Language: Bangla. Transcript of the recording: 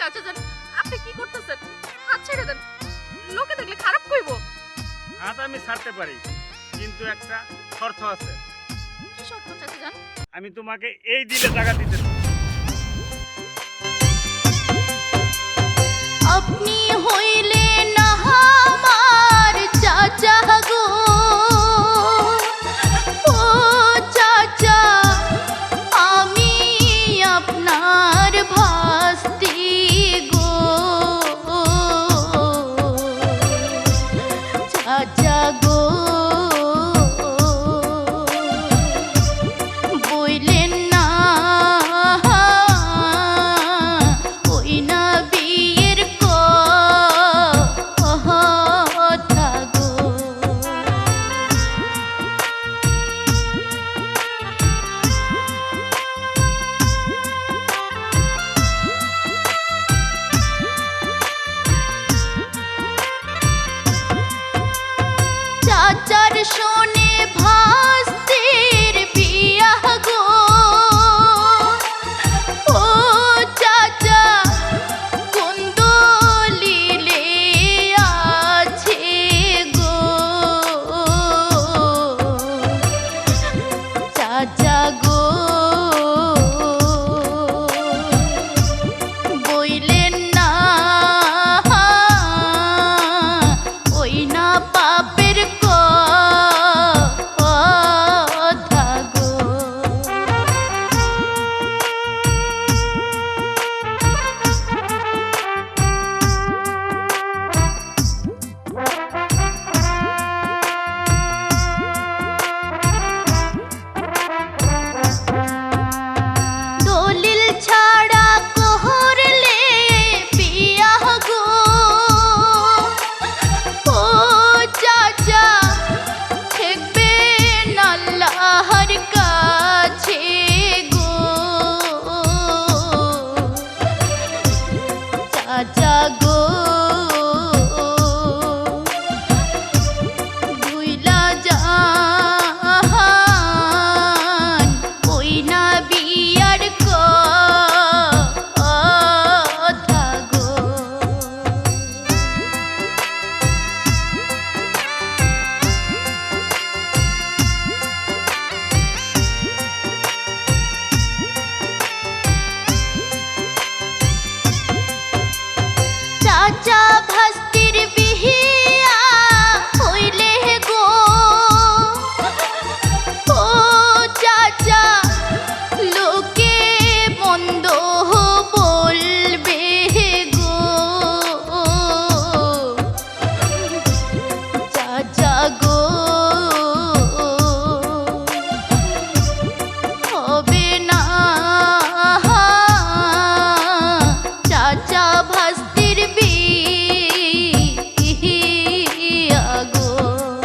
চাচা যান আপনি কি করতেছেন? হাত ছেড়ে দেন। লোকে দেখলে খারাপ কইব। হাত আমি ছাড়তে পারি কিন্তু একটা শর্ত আছে। কি শর্ত চাচা জান? আমি তোমাকে এই দিলে টাকা দিতে আপনি হইলেন শোনে ভাস